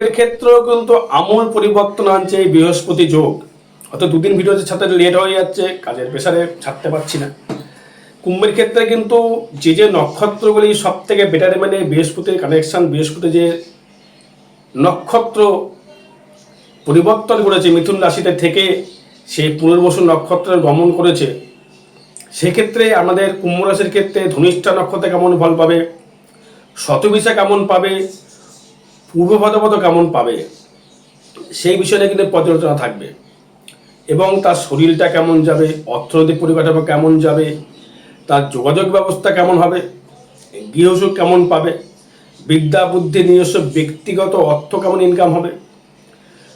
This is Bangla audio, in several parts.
ক্ষেত্রেও কিন্তু আমূল পরিবর্তন আনছে এই বৃহস্পতি যোগ। অত দুদিন ভিডিওতে ছাড়তে লেট হয়ে যাচ্ছে, কাজের প্রেশারে ছাড়তে পারছি না। কুম্ভের ক্ষেত্রে কিন্তু যে যে নক্ষত্রগুলি সব থেকে বেটার মানে বৃহস্পতির কানেকশন বৃহস্পতি যে নক্ষত্র পরিবর্তন করেছে, মিথুন রাশিতে থেকে সেই পুনর্বসু নক্ষত্রের গমন করেছে, সেক্ষেত্রে আমাদের কুম্ভ রাশির ক্ষেত্রে ধনিষ্ঠা নক্ষত্রে কেমন ফল পাবে? শতবিশা কেমন পাবে? পূর্ব ভাদ্রপদ কেমন পাবে? সেই বিষয়ে কিন্তু পর্যালোচনা থাকবে। এবং তার শরীরটা কেমন যাবে? অর্থনৈতিক পরিকাঠামো কেমন যাবে? তার যোগাযোগ ব্যবস্থা কেমন হবে? গৃহসুখ কেমন পাবে? বিদ্যা, বুদ্ধি, নিজস্ব ব্যক্তিগত অর্থ কেমন ইনকাম হবে?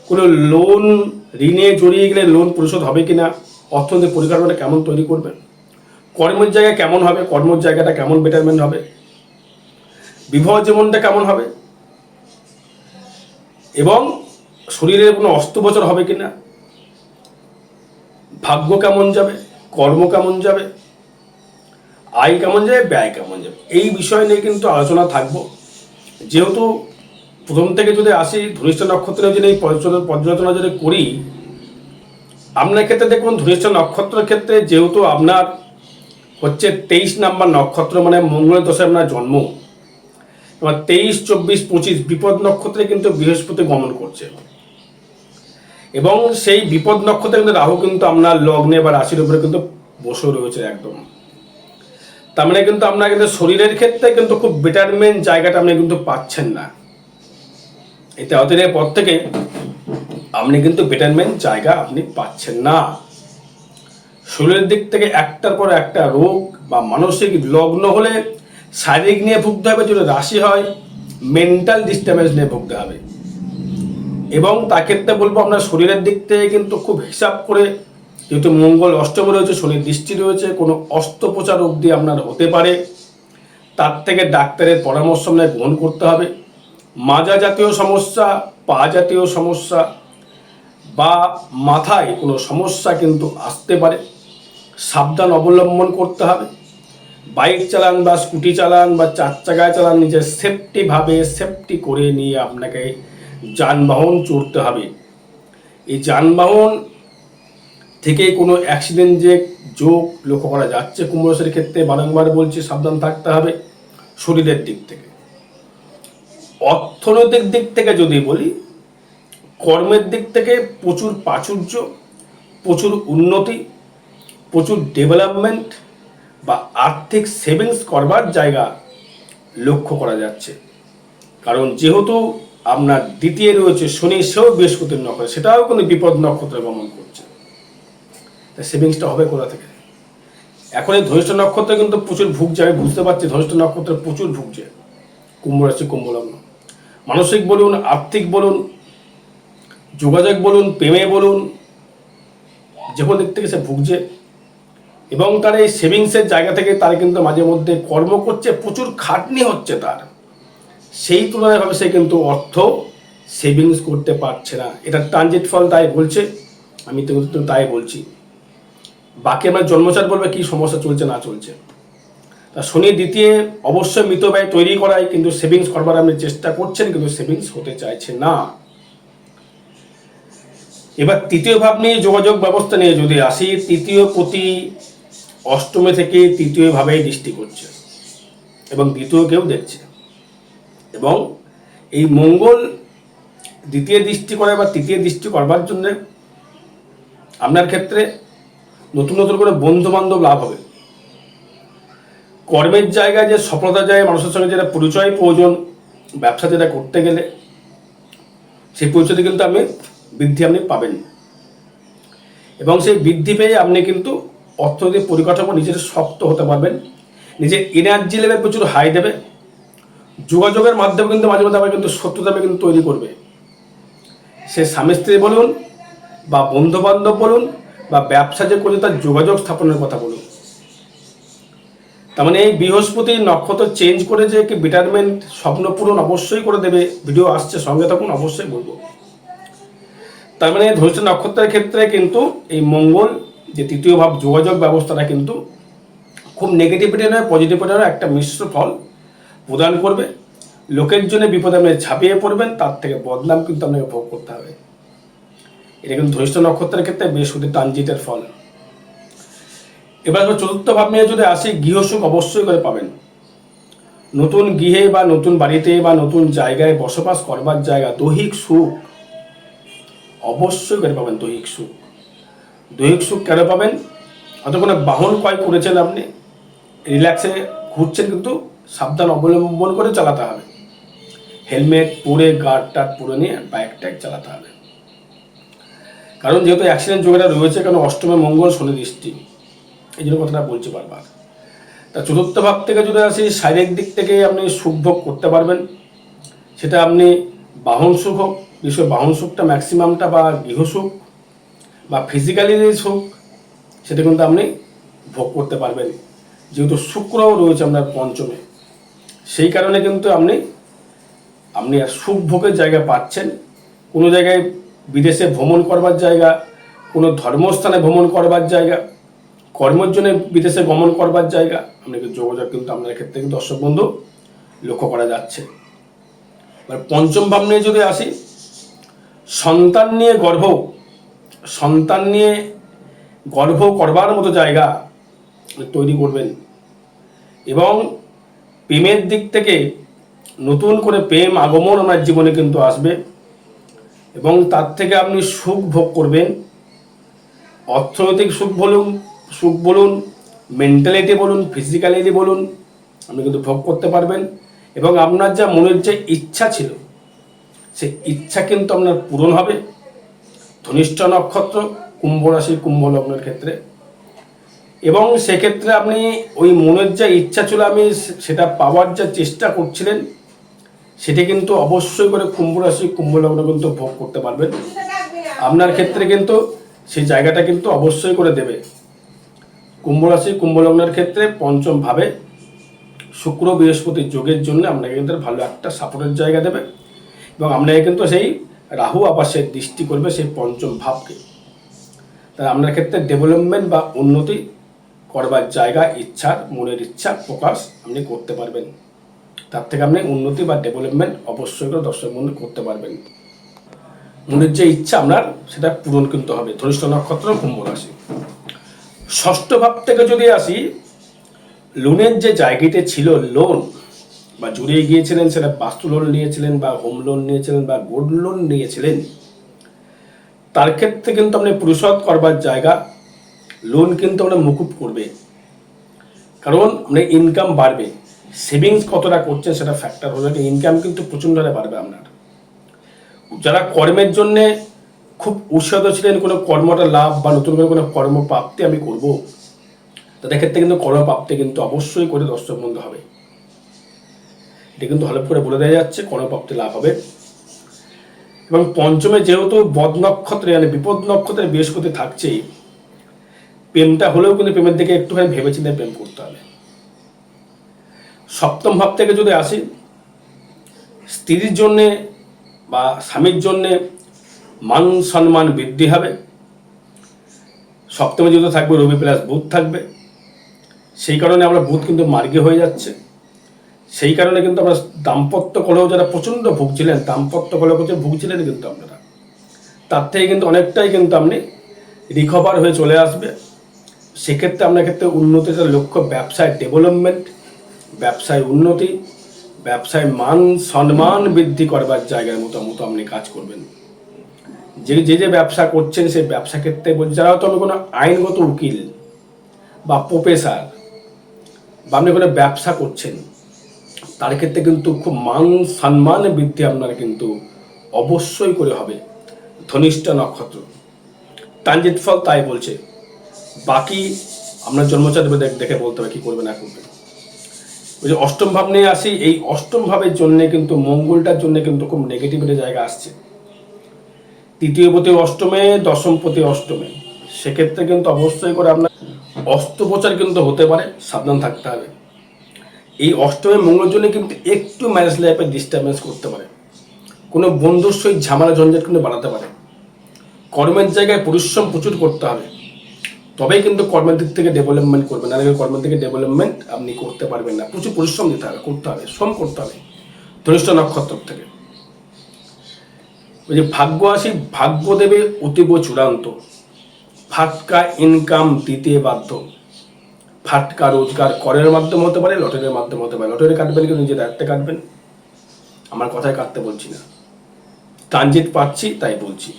কোনো লোন ঋণে জড়িয়ে গেলে লোন পরিশোধ হবে কিনা? অর্থনৈতিক পরিকাঠামোটা কেমন তৈরি করবে? কর্মের জায়গা কেমন হবে? কর্মের জায়গাটা কেমন বেটারমেন্ট হবে? বিবাহ জীবনটা কেমন হবে? এবং শরীরের কোনো অস্ত্রোপচার হবে কিনা? ভাগ্য কেমন যাবে? কর্ম কেমন যাবে? আয় কেমন যাবে? ব্যয় কেমন যাবে? এই বিষয় নিয়ে কিন্তু আলোচনা থাকব। যেহেতু প্রথম থেকে যদি আসি, ধনিষ্ঠ নক্ষত্রের যদি এই পর্যালোচনা যদি করি, আপনার ক্ষেত্রে দেখুন, ধনিষ্ঠ নক্ষত্রের ক্ষেত্রে যেহেতু আপনার হচ্ছে তেইশ নাম্বার নক্ষত্র মানে মঙ্গলের দশে আপনার জন্ম এবার তেইশ, চব্বিশ, পঁচিশ বিপদ নক্ষত্রে কিন্তু বৃহস্পতি গমন করছে। এবং সেই বিপদ নক্ষত্রে কিন্তু রাহু কিন্তু আপনার লগ্নে বা রাশির উপরে কিন্তু বসে রয়েছে একদম। তার মানে কিন্তু আপনার কিন্তু শরীরের ক্ষেত্রে কিন্তু খুব বেটারমেন্ট জায়গাটা আপনি কিন্তু পাচ্ছেন না। এতে অতীতের পর থেকে আপনি কিন্তু বেটারমেন্ট জায়গা আপনি পাচ্ছেন না। শরীরের দিক থেকে একটার পর একটা রোগ বা মানসিক লগ্ন হলে শারীরিক নিয়ে ভুগতে হবে যদি রাশি হয় মেন্টাল ডিস্টার্বেন্স নিয়ে ভুগতে হবে। এবং তার ক্ষেত্রে বলব আপনার শরীরের দিক থেকে কিন্তু খুব হিসাব করে, যেহেতু মঙ্গল অষ্টমে রয়েছে শনির দৃষ্টি রয়েছে, কোনো অস্ত্রোপচার অবধি আপনার হতে পারে। তার থেকে ডাক্তারের পরামর্শ আপনার গ্রহণ করতে হবে। মাজা জাতীয় সমস্যা, পা জাতীয় সমস্যা বা মাথায় কোনো সমস্যা কিন্তু আসতে পারে। সাবধান অবলম্বন করতে হবে। বাইক চালান বা স্কুটি চালান বা চার চাকায় চালান, নিজের সেফটিভাবে সেফটি করে নিয়ে আপনাকে যানবাহন চড়তে হবে। এই যানবাহন থেকে কোনো অ্যাক্সিডেন্ট যে যোগ লক্ষ্য করা যাচ্ছে কুম্ভরাশির ক্ষেত্রে বারংবার বলছি, সাবধান থাকতে হবে শরীরের দিক থেকে। অর্থনৈতিক দিক থেকে যদি বলি, কর্মের দিক থেকে প্রচুর প্রাচুর্য, প্রচুর উন্নতি, প্রচুর ডেভেলপমেন্ট বা আর্থিক সেভিংস করবার জায়গা লক্ষ্য করা যাচ্ছে। কারণ যেহেতু আপনার দ্বিতীয় রয়েছে শনি, সেও বৃহস্পতির নক্ষত্র, সেটাও কিন্তু বিপদ নক্ষত্রে গমন করছে। তা সেভিংসটা হবে কোথা থেকে? এখন এই ধনিষ্ঠ নক্ষত্র কিন্তু প্রচুর ভুগছে, আমি বুঝতে পারছি ধনিষ্ঠ নক্ষত্র প্রচুর ভুগছে। কুম্ভ রাশি, কুম্ভ লগ্ন। মানসিক বলুন, আর্থিক বলুন, যোগাযোগ বলুন, প্রেমে বলুন যে কোনো দিক থেকে সে ভুগছে। এবং তার এই সেভিংসের জায়গা থেকে তার কিন্তু মাঝে মধ্যে কর্ম করছে, প্রচুর খাটনি হচ্ছে তার। সেই তুলনায় ভাবে সে কিন্তু অর্থ সেভিংস করতে পারছে না। এটা ট্রানজিট ফল তাই বলছে, আমি তো তাই বলছি। বাকি আমার জন্মচার বলবে কি সমস্যা চলছে না চলছে। তা শনি দ্বিতীয়, অবশ্যই মৃত ব্যয় তৈরি করায় কিন্তু সেভিংস করবার আপনি চেষ্টা করছেন, কিন্তু সেভিংস হতে চাইছে না। এবার তৃতীয় ভাব নিয়ে যোগাযোগ ব্যবস্থা নিয়ে যদি আসি, তৃতীয় প্রতি অষ্টমে থেকে তৃতীয় ভাবেই দৃষ্টি করছে এবং দ্বিতীয় কেউ দেখছে। এবং এই মঙ্গল দ্বিতীয় দৃষ্টি করে বা তৃতীয় দৃষ্টি করবার জন্যে আপনার ক্ষেত্রে নতুন নতুন করে বন্ধু বান্ধব লাভ হবে। কর্মের জায়গায় যে সফলতা যায়, মানুষের সঙ্গে যেটা পরিচয় প্রয়োজন, ব্যবসা যেটা করতে গেলে, সেই পরিচয়টি কিন্তু আপনি বৃদ্ধি আপনি পাবেন। এবং সেই বৃদ্ধি পেয়ে আপনি কিন্তু অর্থনৈতিক পরিকাঠামো নিজের শক্ত হতে পারবেন। নিজের এনার্জি লেভেল প্রচুর হাই দেবে। যোগাযোগের মাধ্যমে কিন্তু মাঝে মধ্যে কিন্তু শত্রুতা কিন্তু তৈরি করবে। সে স্বামী স্ত্রী বলুন বা বন্ধু বান্ধব বলুন বা ব্যবসা যে করছে তার যোগাযোগ স্থাপনের কথা বলুন। তার মানে এই বৃহস্পতি নক্ষত্র চেঞ্জ করে যে কি বেটারমেন্ট স্বপ্ন পূরণ অবশ্যই করে দেবে। ভিডিও আসছে, সঙ্গে থাকুন, অবশ্যই বলব। তার মানে ধনিষ্ঠ নক্ষত্রের ক্ষেত্রে কিন্তু এই মঙ্গল যে তৃতীয় ভাব যোগাযোগ ব্যবস্থাটা কিন্তু খুব নেগেটিভিটি নয় পজিটিভিটি নয়, একটা মিশ্র ফল প্রদান করবে। লোকের জন্য বিপদে আপনি ঝাঁপিয়ে পড়বেন, তার থেকে বদনাম কিন্তু আপনাকে ভোগ করতে হবে। এটা কিন্তু ধনিষ্ঠ নক্ষত্রের ক্ষেত্রে বৃহস্পতি ট্রানজিটের ফল। এবার চতুর্থ ভাব নিয়ে যদি আসি গৃহসুখ অবশ্যই করে পাবেন। নতুন গৃহে বা নতুন বাড়িতে বা নতুন জায়গায় বসবাস করবার জায়গা দৈহিক সুখ অবশ্যই করে পাবেন দৈহিক সুখ। দৈহিক সুখ কেন পাবেন? হয়তো কোনো বাহন ক্রয় করেছেন আপনি। রিল্যাক্সে ঘুরছেন কিন্তু সাবধান অবলম্বন করে চালাতে হবে। হেলমেট পরে গার্ড টার্ড পরে নিয়ে বাইক ট্যাক চালাতে হবে। কারণ যেহেতু অ্যাক্সিডেন্ট যোগেটা রয়েছে কারণ অষ্টমে মঙ্গল, শনি দৃষ্টি। এই জন্য কথাটা বলছি বারবার। তা চতুর্থ ভাব থেকে যদি আসি, শারীরিক দিক থেকে আপনি সুখ ভোগ করতে পারবেন। সেটা আপনি বাহন সুখ হোক, বিশেষ বাহন সুখটা ম্যাক্সিমামটা বা গৃহসুখ বা ফিজিক্যালি যে সুখ সেটা কিন্তু আপনি ভোগ করতে পারবেন। যেহেতু শুক্রও রয়েছে আপনার পঞ্চমে, সেই কারণে কিন্তু আপনি আপনি আর সুখ ভোগের জায়গা পাচ্ছেন। কোনো জায়গায় বিদেশে ভ্রমণ করবার জায়গা, কোনো ধর্মস্থানে ভ্রমণ করবার জায়গা, কর্মের জন্য বিদেশে গমন করবার জায়গা, আপনাকে যোগাযোগ কিন্তু আপনার ক্ষেত্রে কিন্তু দর্শক বন্ধু লক্ষ্য করা যাচ্ছে। এবার পঞ্চম ভাব নিয়ে যদি আসি, সন্তান নিয়ে গর্ভ সন্তান নিয়ে গর্ভ করবার মতো জায়গা তৈরি করবেন। এবং প্রেমের দিক থেকে নতুন করে প্রেম আগমন আমার জীবনে কিন্তু আসবে এবং তার থেকে আপনি সুখ ভোগ করবেন। অর্থনৈতিক সুখ বলুন সুখ বলুন মেন্টালিটি বলুন ফিজিক্যালিটি বলুন, আপনি কিন্তু ভোগ করতে পারবেন। এবং আপনার যা মনের যে ইচ্ছা ছিল সেই ইচ্ছা কিন্তু আপনার পূরণ হবে। ধনিষ্ঠ নক্ষত্র, কুম্ভ রাশি কুম্ভ লগ্নের ক্ষেত্রে। এবং সেক্ষেত্রে আপনি ওই মনের যা ইচ্ছা ছিল আমি সেটা পাওয়ার যা চেষ্টা করছিলেন, সেটি কিন্তু অবশ্যই করে কুম্ভ রাশি, কুম্ভ লগ্ন কিন্তু ভোগ করতে পারবেন। আপনার ক্ষেত্রে কিন্তু সেই জায়গাটা কিন্তু অবশ্যই করে দেবে। কুম্ভ রাশি, কুম্ভ লগ্নের ক্ষেত্রে পঞ্চম ভাবে শুক্র বৃহস্পতি যোগের জন্য আপনাকে কিন্তু ভালো একটা সাপোর্টের জায়গা দেবে। এবং আপনাকে কিন্তু সেই রাহু আবার সে দৃষ্টি করবে সেই পঞ্চম ভাবকে। তাই আপনার ক্ষেত্রে ডেভেলপমেন্ট বা উন্নতি করবার জায়গা, ইচ্ছার, মনের ইচ্ছা প্রকাশ আপনি করতে পারবেন। তার থেকে আপনি উন্নতি বা ডেভেলপমেন্ট অবশ্যই করে দর্শক বন্ধু করতে পারবেন। মনের যে ইচ্ছা আপনার, সেটা পূরণ কিন্তু হবে। ধনিষ্ঠ নক্ষত্র, কুম্ভ রাশি। ষষ্ঠ ভাব থেকে যদি আসি, লোনের যে জায়গাতে ছিল লোন বা জুড়ে গিয়েছিলেন, সেটা বাস্তু লোন নিয়েছিলেন বা হোম লোন নিয়েছিলেন বা গোল্ড লোন নিয়েছিলেন, তার ক্ষেত্রে কিন্তু আপনি পরিশোধ করবার জায়গা লোন কিন্তু আমরা মুকুব করবে। কারণ আপনার ইনকাম বাড়বে সেভিংস কতটা করছেন সেটা ফ্যাক্টর হয়ে যাবে ইনকাম কিন্তু প্রচণ্ড হারে বাড়বে আপনার। যারা কর্মের জন্য খুব উৎসাহিত ছিলেন, কোনো কর্মটা লাভ বা নতুন করে কোনো কর্ম প্রাপ্তি আমি করব, তাদের ক্ষেত্রে কিন্তু কর্মপ্রাপ্তি কিন্তু অবশ্যই করে দর্শক বন্ধু হবে। এটা কিন্তু হলপ করে বলে দেওয়া যাচ্ছে কর্মপ্রাপ্তি লাভ হবে। এবং পঞ্চমে যেহেতু বদ নক্ষত্রে মানে বিপদ নক্ষত্রে বৃহস্পতি থাকছেই, প্রেমটা হলেও কিন্তু প্রেমের দিকে একটুখানি ভেবেচিন্তে প্রেম করতে হবে। সপ্তম ভাব থেকে যদি আসি, স্ত্রীর জন্যে বা স্বামীর জন্যে মান সম্মান বৃদ্ধি হবে। সপ্তমে যেহেতু থাকবে, রবি প্লাস বুধ থাকবে, সেই কারণে আমরা বুধ কিন্তু মার্গে হয়ে যাচ্ছে। সেই কারণে কিন্তু আমরা দাম্পত্য কলেও যারা প্রচণ্ড ভুগছিলেন, দাম্পত্য কলেও প্রচুর ভুগছিলেন কিন্তু আপনারা। তার থেকে কিন্তু অনেকটাই কিন্তু আপনি রিকভার হয়ে চলে আসবে। সেক্ষেত্রে আপনার ক্ষেত্রে উন্নতির লক্ষ্য ব্যবসায় ডেভেলপমেন্ট ব্যবসায় উন্নতি, ব্যবসায় মান সম্মান বৃদ্ধি করবার জায়গার মতো মতো আপনি কাজ করবেন। যে যে যে ব্যবসা করছেন সেই ব্যবসা ক্ষেত্রে যারা হয়তো আমি কোনো আইনগত উকিল বা প্রফেসর বা আপনি কোনো ব্যবসা করছেন তার ক্ষেত্রে কিন্তু খুব মান সম্মান বৃদ্ধি আপনার কিন্তু অবশ্যই করে হবে। ধনিষ্ঠ নক্ষত্র। ট্রানজিট ফল তাই বলছে। বাকি আপনার জন্মচার দেখ- বলতে হবে কি করবে না করবে ওই যে অষ্টম ভাব নিয়ে আসি, এই অষ্টম ভাবের জন্য কিন্তু মঙ্গলটার জন্য কিন্তু খুব নেগেটিভিটি জায়গা আসছে। তৃতীয় পতি অষ্টমে, দশম পতি অষ্টমে। সেক্ষেত্রে কিন্তু অবশ্যই করে আপনার অস্ত্রোপচার কিন্তু হতে পারে, সাবধান থাকতে হবে। এই অষ্টমে মঙ্গল জন্য কিন্তু একটু ম্যারেজ লাইফে ডিস্টারবেন্স করতে পারে। কোনো বন্ধুর সহিত ঝামেলা, ঝঞ্ঝাট কিন্তু বাড়াতে পারে। কর্মের জায়গায় পরিশ্রম প্রচুর করতে হবে। তবেই কিন্তু কর্মের দিক থেকে ডেভেলপমেন্ট করবেন না কর্মের দিকে ডেভেলপমেন্ট আপনি করতে পারবেন না। প্রচুর পরিশ্রম দিতে হবে, করতে হবে, শ্রম করতে হবে। ধনিষ্ঠ নক্ষত্র থেকে। ওই যে ভাগ্য আসি ভাগ্য দেবে অতীব চূড়ান্ত। ফাটকা ইনকাম দিতে বাধ্য। ফাটকা রোজগার করের মাধ্যমে হতে পারে, লটারির মাধ্যমে হতে পারে। লটারি কাটবেন কিন্তু নিজের দায়িত্বে কাটবেন। আমার কথায় কাটতে বলছি না। ট্রানজিট পাচ্ছি, তাই বলছি।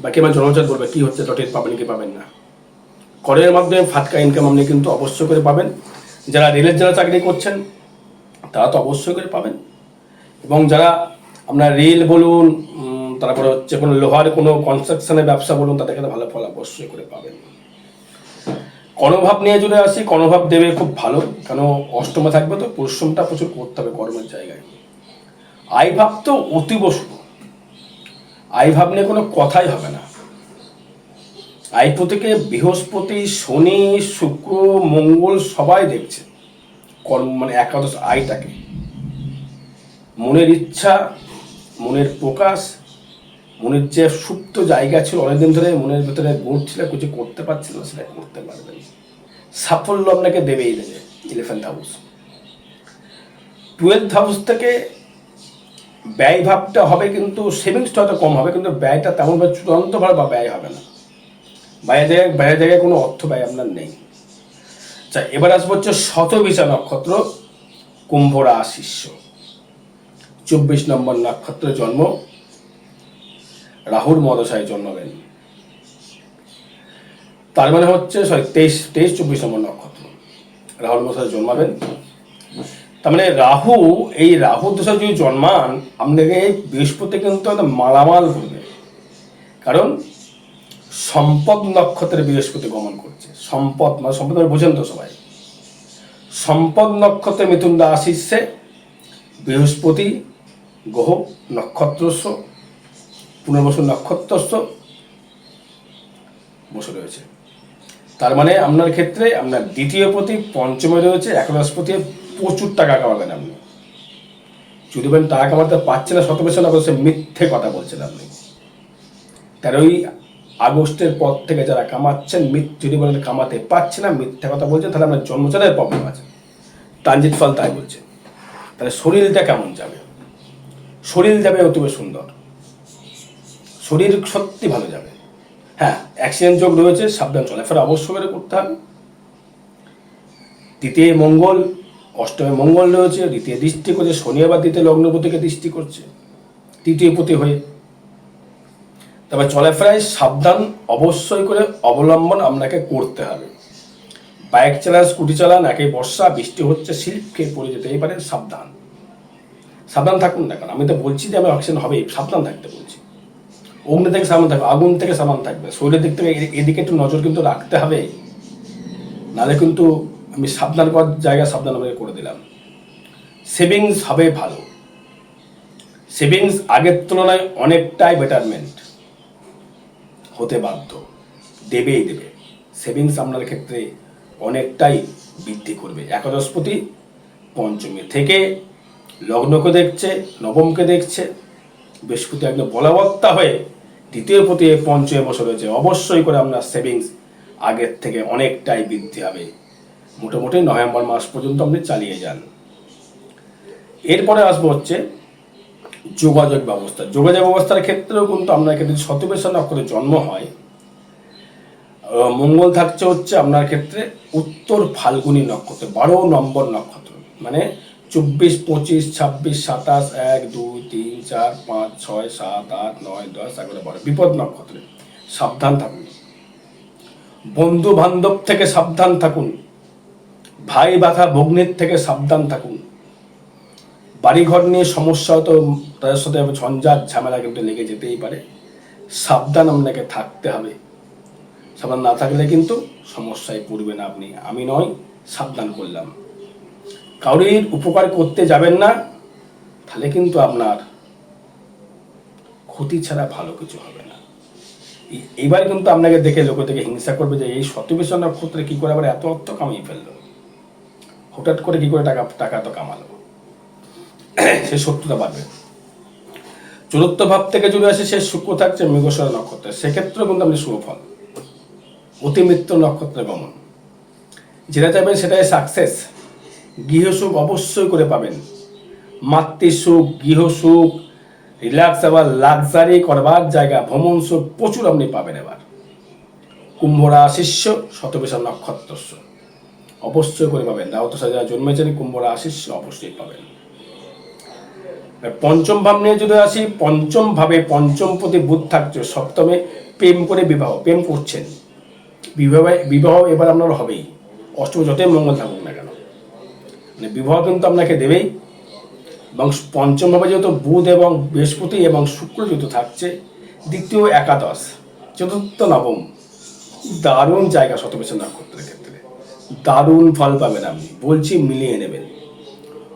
বাকি আমার জনচার বলবে, কি হচ্ছে? লটারি পাবেন কি পাবেন না? করের মাধ্যমে ফাটকা ইনকাম আপনি কিন্তু অবশ্যই করে পাবেন। যারা রেলের যারা চাকরি করছেন, তারা তো অবশ্যই করে পাবেন। এবং যারা আপনার রেল বলুন তারপরে হচ্ছে কোনো লোহার কোনো কনস্ট্রাকশনের ব্যবসা বলুন, তাদের ভালো ফল অবশ্যই করে পাবেন। কর্মভাব নিয়ে যদি আসি কর্মভাব দেবে খুব ভালো। কেন, অষ্টমে থাকবে তো, পরিশ্রমটা প্রচুর করতে হবে কর্মের জায়গায়। আয় ভাব তো অতীব শুভ। আয় ভাব নিয়ে কোনো কথাই হবে না। আইপতিকে বৃহস্পতি, শনি, শুক্র, মঙ্গল সবাই দেখছে কর্ম মানে একাদশ আয়টাকে মনের ইচ্ছা, মনের প্রকাশ মনের যে সুপ্ত জায়গা ছিল, অনেকদিন ধরে মনের ভিতরে গোড় ছিল কিছু করতে পারছিল না, সেটা করতে পারবেন সাফল্য আপনাকে দেবেই দেবে ইলেভেন্থ হাউস টুয়েলভ হাউস থেকে ব্যয় ভাবটা হবে কিন্তু সেভিংসটা হয়তো কম হবে, কিন্তু ব্যয়টা তেমনভাবে চূড়ান্তভাবে বা ব্যয় হবে না। বাইরে জায়গায় বাইরে জায়গায় কোনো অর্থ ব্যয় আপনার নেই। আচ্ছা এবার আসব হচ্ছে শতবিশা নক্ষত্র, কুম্ভ রাশিস্য চব্বিশ নম্বর নক্ষত্রে জন্ম। রাহুর মদশায় জন্মাবেন। তার মানে হচ্ছে সরি তেইশ তেইশ, চব্বিশ নম্বর নক্ষত্র। রাহুর মদশায় জন্মাবেন। তার মানে রাহু, এই রাহু দশা যদি জন্মান, আপনাকে বৃহস্পতি কিন্তু মালামাল করবে। কারণ সম্পদ নক্ষত্রে বৃহস্পতি গমন করছে। সম্পদ মানে সম্পদ মানে বোঝেন তো সবাই। সম্পদ নক্ষত্রে মিথুন রাশিসে বৃহস্পতি, গ্রহ, নক্ষত্রস্ব পুনর্বসু নক্ষত্রস্ব বসে রয়েছে। তার মানে আপনার ক্ষেত্রে আপনার দ্বিতীয় প্রতি পঞ্চমে রয়েছে একাদশ প্রতি প্রচুর টাকা কামাবেন আপনি। যদি বলেন টাকা কামাতে পারছে না শত বেশি না সে মিথ্যে কথা বলছেন আপনি। তেরোই আগস্টের পর থেকে যারা কামাচ্ছেন যদি বলেন কামাতে পারছে না, মিথ্যে কথা বলছেন, তাহলে আপনার জন্মচারের প্রবলেম আছে। ট্রানজিট ফল তাই বলছে। তাহলে শরীরটা কেমন যাবে? শরীর যাবে অতীব সুন্দর। শরীর সত্যি ভালো যাবে। হ্যাঁ অ্যাক্সিডেন্ট যোগ রয়েছে, সাবধান চলাফেরা অবশ্যই করে করতে হবে। তৃতীয় মঙ্গল, অষ্টমে মঙ্গল রয়েছে, দ্বিতীয় দৃষ্টি করছে, শনি আবার দ্বিতীয় লগ্নপতিকে দৃষ্টি করছে, তৃতীয় পতি হয়ে। তবে চলাফেরায় সাবধান, অবশ্যই করে অবলম্বন আপনাকে করতে হবে। বাইক চালান, স্কুটি চালান, একে বর্ষা, বৃষ্টি হচ্ছে খেয়ে পড়ে যেতেই পারে সাবধান। সাবধান থাকুন না কারণ আমি তো বলছি যে আমি অক্সিজেন হবে সাবধান থাকতে বলছি। অগ্নি থেকে সাবধান থাকবে, আগুন থেকে সাবধান থাকবে। শরীরের দিক থেকে এদিকে একটু নজর কিন্তু রাখতে হবে। নাহলে কিন্তু আমি সাবধান করার জায়গা সাবধান আমাকে করে দিলাম। সেভিংস হবে ভালো। সেভিংস আগের তুলনায় অনেকটাই বেটারমেন্ট হতে বাধ্য। দেবেই দেবে। সেভিংস আপনার ক্ষেত্রে অনেকটাই বৃদ্ধি করবে। একাদশপতি পঞ্চমী থেকে লগ্নকে দেখছে, নবমকে দেখছে বৃহস্পতি একদম বলবত্তা হয়ে দ্বিতীয় প্রতি পঞ্চমে বসে রয়েছে অবশ্যই করে আপনার সেভিংস আগের থেকে অনেকটাই বৃদ্ধি হবে। মোটামুটি নভেম্বর মাস পর্যন্ত আপনি চালিয়ে যান। এরপরে আসব হচ্ছে যোগাযোগ ব্যবস্থা। যোগাযোগ ব্যবস্থার ক্ষেত্রেও কিন্তু আপনার ক্ষেত্রে যদি শতবেশা নক্ষত্রে জন্ম হয় মঙ্গল থাকছে হচ্ছে আপনার ক্ষেত্রে উত্তর ফাল্গুনী নক্ষত্র, বারো নম্বর নক্ষত্র। মানে চব্বিশ, পঁচিশ, ছাব্বিশ, সাতাশ, এক, দুই, তিন, চার, পাঁচ, ছয়, সাত, আট, নয়, দশ, এগারো, বারো, বিপদ নক্ষত্রে সাবধান থাকুন। বন্ধু বান্ধব থেকে সাবধান থাকুন। ভাই বাধা ভগ্নির থেকে সাবধান থাকুন। বাড়িঘর নিয়ে সমস্যা হতো তাদের সাথে ঝঞ্ঝাট, ঝামেলা কিন্তু লেগে যেতেই পারে। সাবধান আপনাকে থাকতে হবে। সাবধান না থাকলে কিন্তু সমস্যায় পড়বেন আপনি। আমি নয়, সাবধান করলাম। কাউরির উপকার করতে যাবেন না, তাহলে কিন্তু আপনার ক্ষতি ছাড়া ভালো কিছু হবে না। এইবার কিন্তু আপনাকে দেখে লোক থেকে হিংসা করবে যে, এই শতবিশন নক্ষত্রে কি করে আবার এত অর্থ কামিয়ে ফেলল? হঠাৎ করে কি করে টাকা টাকা তো কামালো? সে শত্রুতা বাড়বে। চতুর্থ ভাব থেকে যদি আসে সে শুক্র থাকছে মৃগস্বর নক্ষত্রে। সেক্ষেত্রেও কিন্তু আপনি শুভফল অতিমিত্র নক্ষত্রে গমন। যেটা চাইবেন সেটাই সাকসেস গৃহসুখ অবশ্যই করে পাবেন। মাতৃ সুখ গৃহ রিল্যাক্স আবার লাক্সারি করবার জায়গা, ভ্রমণ সুখ প্রচুর আপনি পাবেন এবার। কুম্ভরা শিষ্য শতবিশা নক্ষত্রস্য অবশ্যই করে পাবেন। রাহত যারা জন্মেছেন কুম্ভরা শিষ্য অবশ্যই পাবেন। পঞ্চম ভাব নিয়ে যদি আসি, পঞ্চম ভাবে পঞ্চম প্রতি বুধ থাকছে, সপ্তমে প্রেম করে বিবাহ, প্রেম করছেন। বিবাহ বিবাহ এবার আপনার হবেই। অষ্টম যতই মঙ্গল থাকুক বিবাহ কিন্তু আপনাকে দেবেই। এবং পঞ্চমভাবে যেহেতু বুধ এবং বৃহস্পতি এবং শুক্র যেহেতু থাকছে, দ্বিতীয় একাদশ, চতুর্থ নবম। দারুণ জায়গা শতবেশন নক্ষত্রের ক্ষেত্রে। দারুণ ফল পাবেন আপনি। বলছি মিলিয়ে নেবেন।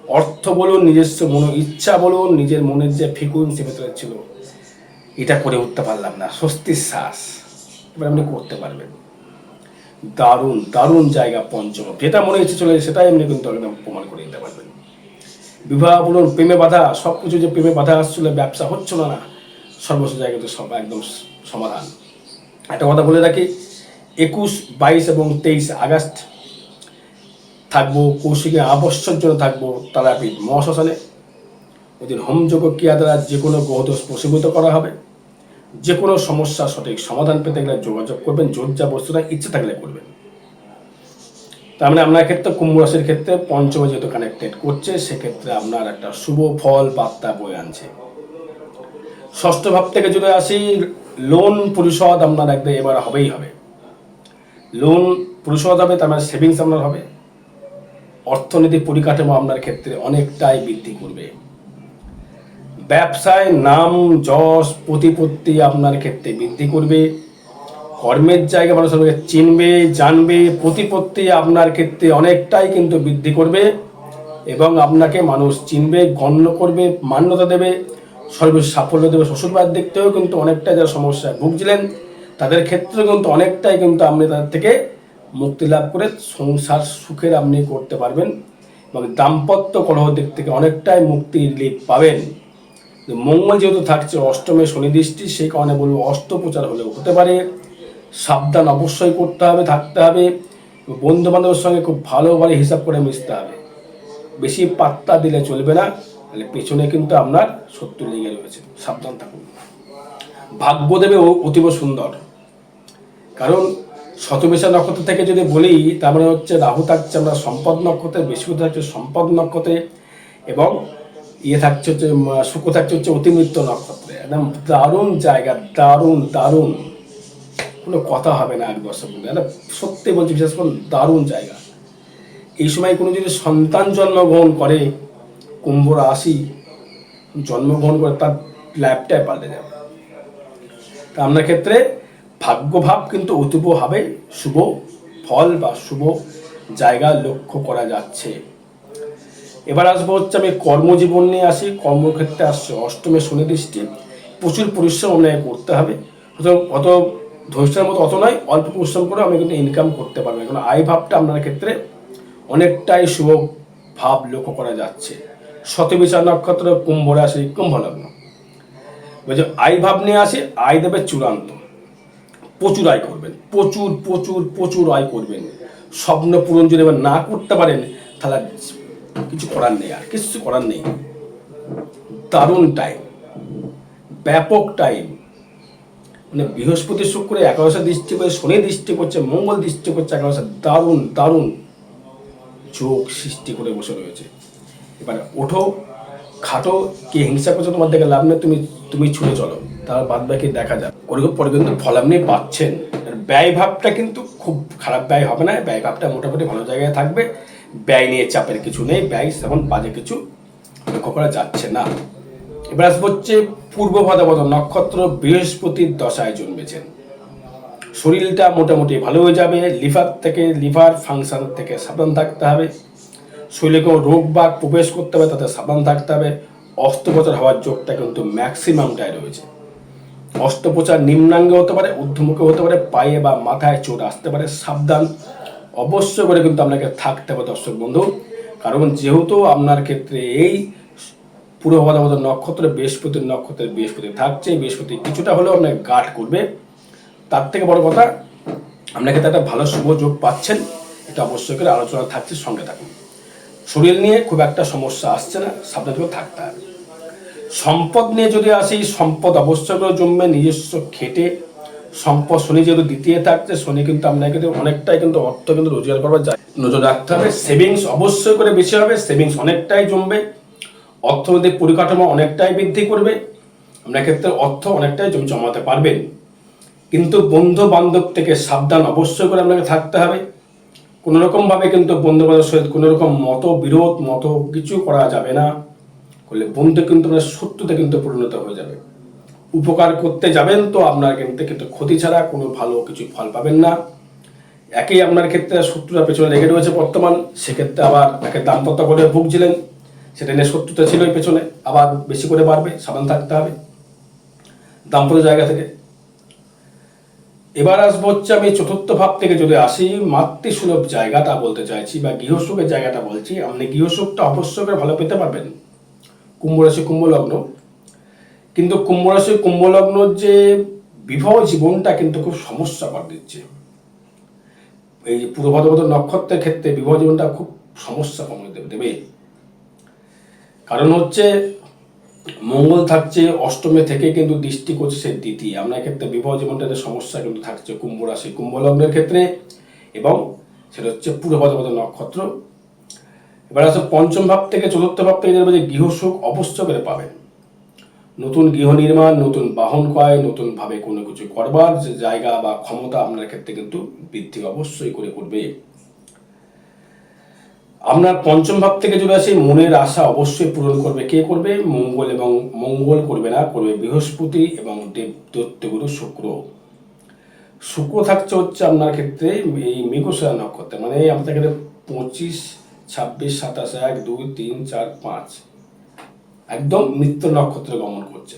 অর্থ বলুন, নিজস্ব মন, ইচ্ছা বলুন, নিজের মনের যে ফিকুন্সি ভেতরে ছিল, এটা করে উঠতে পারলাম না। স্বস্তির শ্বাস। এবার আপনি করতে পারবেন। দারুণ দারুণ জায়গা পঞ্চম। যেটা মনে হচ্ছে চলে সেটাই আপনি কিন্তু প্রমাণ করে দিতে পারবেন। বিবাহ বলুন প্রেমে বাধা সব কিছু যে প্রেমে বাধা আসছিল, ব্যবসা হচ্ছিল না। সর্বস্ব জায়গাতে সব একদম সমাধান। একটা কথা বলে রাখি, একুশ, বাইশ এবং তেইশ আগস্ট থাকব, কৌশিকে আবশ্যক জন্য থাকব তারাপীঠ মহাশ্মশানে। ওই দিন হোমযোগ্য ক্রিয়া দ্বারা যে কোনো গ্রহদোষ প্রশীভূত করা হবে। যে কোনো সমস্যার সঠিক সমাধান পেতে গেলে যোগাযোগ করবেন, জোর যা বস্তুটা ইচ্ছে থাকলে করবেন। তার মানে আপনার ক্ষেত্রে কুম্ভ রাশির ক্ষেত্রে পঞ্চম যেহেতু কানেক্টেড করছে, সেক্ষেত্রে আপনার একটা শুভ ফল, বার্তা বয়ে আনছে। ষষ্ঠ ভাব থেকে যদি আসি লোন পরিশোধ আপনার একদম এবার হবেই হবে। লোন পরিশোধ হবে, তার মানে সেভিংস আপনার হবে। অর্থনীতি পরিকাঠামো আপনার ক্ষেত্রে অনেকটাই বৃদ্ধি করবে। ব্যবসায় নাম, যশ, প্রতিপত্তি আপনার ক্ষেত্রে বৃদ্ধি করবে। কর্মের জায়গা মানুষ চিনবে, জানবে, প্রতিপত্তি আপনার ক্ষেত্রে অনেকটাই কিন্তু বৃদ্ধি করবে এবং আপনাকে মানুষ চিনবে, গণ্য করবে, মান্যতা দেবে, সর্বশেষ সাফল্য দেবে। শ্বশুরবাদ দেখতেও কিন্তু অনেকটাই যারা সমস্যায় ভুগছিলেন, তাদের ক্ষেত্রে কিন্তু অনেকটাই কিন্তু আপনি তাদের থেকে মুক্তি লাভ করে সংসার সুখের আপনি করতে পারবেন এবং দাম্পত্য কলহ দিক থেকে অনেকটাই মুক্তি রিলিফ পাবেন। মঙ্গল যেহেতু থাকছে, অষ্টমে শনি দৃষ্টি, সেই কারণে বলব অস্ত্রোপচার হলেও হতে পারে। সাবধান অবশ্যই করতে হবে, থাকতে হবে। বন্ধু বান্ধবের সঙ্গে খুব ভালোভাবে হিসাব করে মিশতে হবে। বেশি পাত্তা দিলে চলবে না, তাহলে পেছনে কিন্তু আপনার শত্রু লেগে রয়েছে। সাবধান থাকুন। ভাগ্য দেবে ও- অতীব সুন্দর। কারণ শতবিশা নক্ষত্র থেকে যদি বলি, তার মানে হচ্ছে রাহু থাকছে আমরা সম্পদ নক্ষত্রে, বৃহস্পতি থাকছে সম্পদ নক্ষত্রে, এবং ইয়ে থাকছে হচ্ছে শুক্র থাকছে হচ্ছে অতিমৃত্য নক্ষত্রে। একদম দারুণ জায়গা, দারুণ দারুণ। কোনো কথা হবে না এক দর্শক বন্ধু এটা সত্যি বলছি, বিশেষ করে দারুণ জায়গা। এই সময় কোনো যদি সন্তান জন্মগ্রহণ করে, কুম্ভ রাশি জন্মগ্রহণ করে, তার লাইফটাই পাল্টে যাবে। তা আপনার ক্ষেত্রে ভাগ্যভাব কিন্তু অতীব হবে শুভ ফল বা শুভ জায়গা লক্ষ্য করা যাচ্ছে। এবার আসব হচ্ছে আমি কর্মজীবন নিয়ে আসি। কর্মক্ষেত্রে আসছে অষ্টমে শনি দৃষ্টি। প্রচুর পরিশ্রম আপনাকে করতে হবে। অত অত ধৈর্যের মতো অত নয়, অল্প পরিশ্রম করে আমি কিন্তু ইনকাম করতে পারব এখন আয় ভাবটা আপনার ক্ষেত্রে অনেকটাই শুভ ভাব লক্ষ্য করা যাচ্ছে। শতবিচার নক্ষত্র, কুম্ভ রাশি, কুম্ভ লগ্ন। বলছে আয় ভাব নিয়ে আসে, আয় দেবে চূড়ান্ত। প্রচুর আয় করবেন, প্রচুর প্রচুর প্রচুর আয় করবেন। স্বপ্ন পূরণ যদি এবার না করতে পারেন, তাহলে কিছু করার নেই আর, কিছু করার নেই। দারুণ টাইম ব্যাপক টাইম মানে বৃহস্পতি শুক্র একাদশে দৃষ্টি করে, শনি দৃষ্টি করছে, মঙ্গল দৃষ্টি করছে একাদশে, দারুণ দারুণ যোগ সৃষ্টি করে বসে রয়েছে। এবার ওঠো, খাটো, কে হিংসা করছে তোমার দেখে লাভ নেই, তুমি তুমি ছুটে চলো। তার বাদ বাকি দেখা যাক। ওরকম পরে কিন্তু ফল আপনি পাচ্ছেন। আর ব্যয় ভাবটা কিন্তু খুব খারাপ ব্যয় হবে না, ব্যয় ভাবটা মোটামুটি ভালো জায়গায় থাকবে। ব্যয় নিয়ে চাপের কিছু নেই, ব্যয় সেমন বাজে কিছু লক্ষ্য করা যাচ্ছে না। এবার আসব হচ্ছে পূর্ব ভাদ্রপদ নক্ষত্র বৃহস্পতির দশায় জন্মেছেন। শরীরটা মোটামুটি ভালো হয়ে যাবে, লিভার থেকে, লিভার ফাংশন থেকে সাবধান থাকতে হবে। শরীরে কোনো রোগ বা প্রবেশ করতে হবে, তাতে সাবধান থাকতে হবে। অস্ত্রোপচার হওয়ার যোগটা কিন্তু ম্যাক্সিমামটাই রয়েছে। অস্ত্রোপচার নিম্নাঙ্গে হতে পারে, ঊর্ধ্বমুখে হতে পারে, পায়ে বা মাথায় চোট আসতে পারে, সাবধান। অবশ্যই করে কিন্তু আপনাকে থাকতে হবে, দর্শক বন্ধু। কারণ যেহেতু আপনার ক্ষেত্রে এই পূর্ব ভাদ্রপদ নক্ষত্রে বৃহস্পতির নক্ষত্রে বৃহস্পতি থাকছে, বৃহস্পতি কিছুটা হলেও আপনাকে গার্ড করবে। তার থেকে বড় কথা আপনাকে তো একটা ভালো শুভ যোগ পাচ্ছেন, এটা অবশ্যই করে আলোচনা থাকছে, সঙ্গে থাকুন। শরীর নিয়ে খুব একটা সমস্যা আসছে না, সাবধান থাকতে হবে। সম্পদ নিয়ে যদি আসি, সম্পদ অবশ্যই করে জমবে নিজস্ব খেটে সম্পদ শনি যেহেতু দ্বিতীয় থাকছে শনি কিন্তু আপনাকে কিন্তু অনেকটাই কিন্তু অর্থ কিন্তু রোজগার করবার যায়। নজর রাখতে হবে সেভিংস অবশ্যই করে বেশি হবে সেভিংস অনেকটাই জমবে, অর্থনৈতিক পরিকাঠামো অনেকটাই বৃদ্ধি করবে, আপনার ক্ষেত্রে অর্থ অনেকটাই জমি জমাতে পারবেন। কিন্তু বন্ধু বান্ধব থেকে সাবধান অবশ্যই করে আপনাকে থাকতে হবে। কোনো রকমভাবে কিন্তু বন্ধু বান্ধবের সহিত কোনো রকম মত বিরোধ মত কিছু করা যাবে না। করলে বন্ধু কিন্তু আপনার শত্রুতে কিন্তু পরিণত হয়ে যাবে। উপকার করতে যাবেন তো আপনার কিন্তু কিন্তু ক্ষতি ছাড়া কোনো ভালো কিছু ফল পাবেন না। একই আপনার ক্ষেত্রে শত্রুরা পেছনে লেগে রয়েছে বর্তমান, সেক্ষেত্রে আবার তাকে দাম্পত্য করে ভুগছিলেন। সেটা নিয়ে শত্রুতা ছিল পেছনে, আবার বেশি করে বাড়বে, সাবধান থাকতে হবে। দাম্পত্য জায়গা থেকে। এবার আসব হচ্ছে আমি চতুর্থ ভাব থেকে যদি আসি, মাতৃসুলভ জায়গাটা বলতে চাইছি বা গৃহসুখের জায়গাটা বলছি, আপনি গৃহসুখটা অবশ্যই ভালো পেতে পারবেন। কুম্ভ রাশি, কুম্ভ লগ্ন। কিন্তু কুম্ভ রাশি, কুম্ভ লগ্নর যে বিবাহ জীবনটা কিন্তু খুব সমস্যা করে দিচ্ছে। এই পূর্ব ভাদ্রপদ নক্ষত্রের ক্ষেত্রে বিবাহ জীবনটা খুব সমস্যা কমিয়ে দেবে কারণ হচ্ছে মঙ্গল থাকছে, অষ্টমে থেকে কিন্তু দৃষ্টি করছে সে দ্বিতীয় আপনার ক্ষেত্রে বিবাহ জীবনটাতে সমস্যা কিন্তু থাকছে কুম্ভ রাশি, কুম্ভ লগ্নের ক্ষেত্রে। এবং সেটা হচ্ছে পূর্ব ভাদ্রপদ নক্ষত্র। এবার আছে পঞ্চম ভাব থেকে চতুর্থ ভাব থেকে যে গৃহসুখ অবশ্য করে পাবেন। নতুন গৃহ নির্মাণ, নতুন বাহন ক্রয়, নতুনভাবে কোনো কিছু করবার যে জায়গা বা ক্ষমতা আপনার ক্ষেত্রে কিন্তু বৃদ্ধি অবশ্যই করে করবে। আপনার পঞ্চম ভাব থেকে চলে আসে, মনের আশা অবশ্যই পূরণ করবে কে করবে? মঙ্গল এবং মঙ্গল করবে না, করবে বৃহস্পতি এবং দেব দৈত্যগুরু শুক্র। শুক্র থাকছে হচ্ছে আপনার ক্ষেত্রে এই মৃগশিরা নক্ষত্রে মানে আপনার ক্ষেত্রে পঁচিশ, ছাব্বিশ, সাতাশ, এক, দুই, তিন, চার, পাঁচ। একদম মিত্র নক্ষত্রে গমন করছে।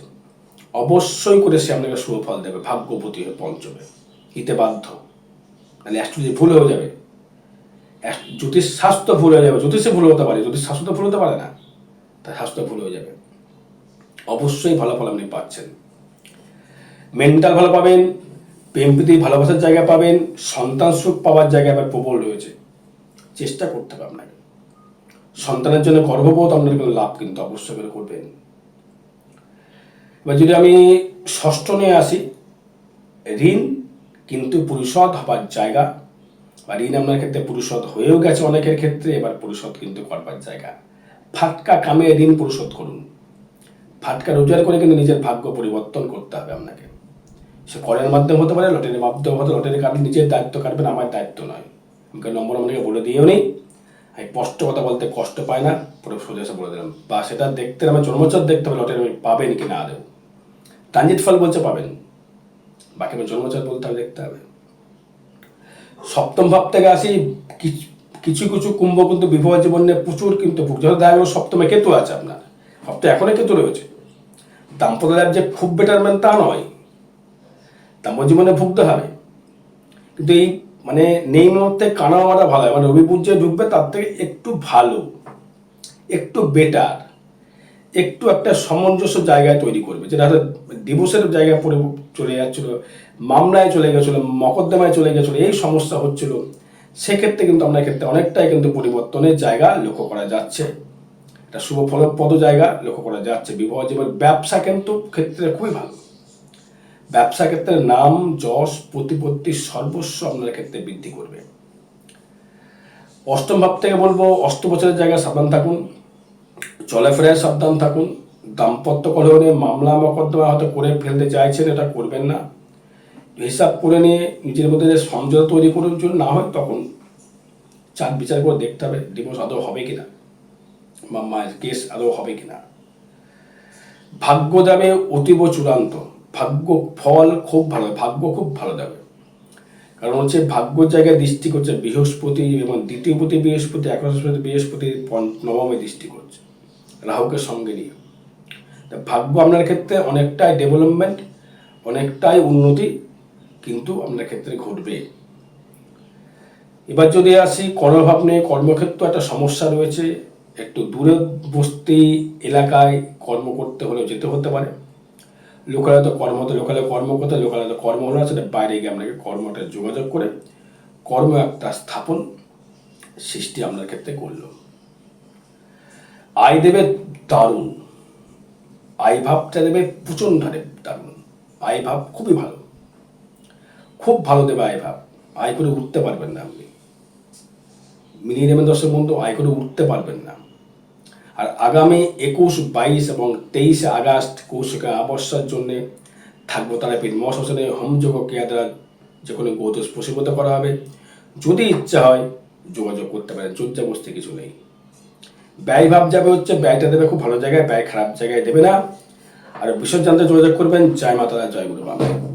অবশ্যই করে সে আপনাকে শুভ ফল দেবে ভাগ্যবতী হয়ে পঞ্চমে। হিতে বাধ্য। মানে অ্যাস্ট্রোলজি ভুল হয়ে যাবে। জ্যোতিষ স্বাস্থ্য ভুল হয়ে যাবে। জ্যোতিষে ভুল হতে পারে জ্যোতিষ স্বাস্থ্য ভুল হতে পারে না। তার স্বাস্থ্য ভুল হয়ে যাবে। অবশ্যই ভালো ফল আপনি পাচ্ছেন। মেন্টাল ভালো পাবেন প্রেম প্রীতি ভালোবাসার জায়গা পাবেন, সন্তান সুখ পাওয়ার জায়গা এবার প্রবল রয়েছে। চেষ্টা করতে হবে আপনাকে। সন্তানের জন্য গর্ভবোধ আপনার কিন্তু লাভ কিন্তু অবশ্যই করে করবেন। এবার যদি আমি ষষ্ঠ নিয়ে আসি, ঋণ কিন্তু পরিশোধ হবার জায়গা। বা ঋণ আপনার ক্ষেত্রে পরিশোধ হয়েও গেছে অনেকের ক্ষেত্রে, এবার পরিশোধ কিন্তু করবার জায়গা। ফাটকা কামে ঋণ পরিশোধ করুন। ফাটকা রোজগার করে কিন্তু নিজের ভাগ্য পরিবর্তন করতে হবে আপনাকে। সে করের মাধ্যমে হতে পারে, লটারির মাধ্যমে হতে লটারি কাটলে নিজের দায়িত্ব কাটবেন, আমার দায়িত্ব নয়। আমাকে নম্বর আপনাকে বলে দিয়েও নেই। স্পষ্ট কথা বলতে কষ্ট পায় না, পুরো সোজা এসে বলে দিলাম। বা সেটা দেখতে আমার জন্মচার দেখতে হবে, লটারি আমি পাবেন কি না আদেও ট্রানজিট ফল বলছে পাবেন। বাকি আমার জন্মচার বলতে হবে, দেখতে হবে। সপ্তম ভাব থেকে আসি, কিছু- কিছু কুম্ভ কিন্তু বিবাহ জীবন প্রচুর কিন্তু ভুগ যত দেখা গেল সপ্তমে কেতু আছে আপনার। সপ্তাহে এখনই কেতু রয়েছে। দাম্পত্য লাইফ যে খুব বেটারমেন্ট তা নয়। দাম্পত্য জীবনে ভুগতে হবে। কিন্তু এই মানে নেই মুহূর্তে কানা মারা ভালো মানে রবি পুজো ঢুকবে, তার থেকে একটু ভালো, একটু বেটার একটু একটা সামঞ্জস্য জায়গায় তৈরি করবে। যেটা হয়তো ডিভোর্সের জায়গায় পড়ে চলে যাচ্ছিল, মামলায় চলে গেছিল, মকদ্দমায় চলে গেছিল, এই সমস্যা হচ্ছিল। সেক্ষেত্রে কিন্তু আপনার ক্ষেত্রে অনেকটাই কিন্তু পরিবর্তনের জায়গা লক্ষ্য করা যাচ্ছে। এটা শুভ ফলপ্রদ জায়গা লক্ষ্য করা যাচ্ছে। বিবাহ জীবন, ব্যবসা কিন্তু ক্ষেত্রে খুবই ভালো। ব্যবসা ক্ষেত্রে নাম, যশ, প্রতিপত্তি সর্বস্ব আপনার ক্ষেত্রে বৃদ্ধি করবে। অষ্টম ভাব থেকে বলব অষ্ট বছরের জায়গায় সাবধান থাকুন, চলাফেরায় সাবধান থাকুন, দাম্পত্য কলহনে মামলা মকদ্দমা হয়তো করে ফেলতে চাইছেন, এটা করবেন না। হিসাব করে নিয়ে নিজের মধ্যে সমঝোতা তৈরি করুন, যদি না হয় তখন চার বিচার করে দেখতে হবে ডিভোর্স আদৌ হবে কিনা বা মায়ের কেস আদৌ হবে কিনা। ভাগ্য দেবে অতীব চূড়ান্ত। ভাগ্য, ফল খুব ভালো ভাগ্য খুব ভালো দেবে কারণ হচ্ছে ভাগ্য জায়গায় দৃষ্টি করছে, বৃহস্পতি এবং দ্বিতীয় প্রতি বৃহস্পতি একাদশপতি বৃহস্পতি নবমে দৃষ্টি করছে, রাহুকে সঙ্গে নিয়ে। তা ভাগ্য আপনার ক্ষেত্রে অনেকটাই ডেভেলপমেন্ট অনেকটাই উন্নতি কিন্তু আপনার ক্ষেত্রে ঘটবে। এবার যদি আসি, কর্মভাব নিয়ে, কর্মক্ষেত্র একটা সমস্যা রয়েছে, একটু দূরে বস্তি এলাকায় কর্ম করতে হলে যেতে হতে পারে। লোকালয় তো কর্ম তো লোকালয় কর্ম করতে লোকালয় কর্ম হলো সেটা বাইরে গিয়ে আপনাকে কর্মটা যোগাযোগ করে কর্ম একটা স্থাপন সৃষ্টি আপনার ক্ষেত্রে করল। আয় দেবে দারুণ। আয় ভাবটা দেবে প্রচণ্ড দারুণ। আয় ভাব খুবই ভালো। খুব ভালো দেবে আয় ভাব। আয় করে উঠতে পারবেন না আপনি। মিলিয়ে নেবেন দর্শক বন্ধু আয় করে উঠতে পারবেন না। আর আগামী একুশ, বাইশ এবং তেইশে আগস্ট কৌশিকা অবস্যার জন্যে থাকব তারাপীঠ মহাশ্মশানে। হোমযোগ ক্রিয়া দ্বারা যে কোনো করা হবে। যদি ইচ্ছা হয় যোগাযোগ করতে পারেন চর্চা বসতে কিছু নেই। ব্যয় ভাব যাবে হচ্ছে, ব্যয়টা দেবে খুব ভালো জায়গায়, ব্যয় খারাপ জায়গায় দেবে না। আর বিশ্বজানতে যোগাযোগ করবেন। জয় মাতারা, জয় গুরু বাবা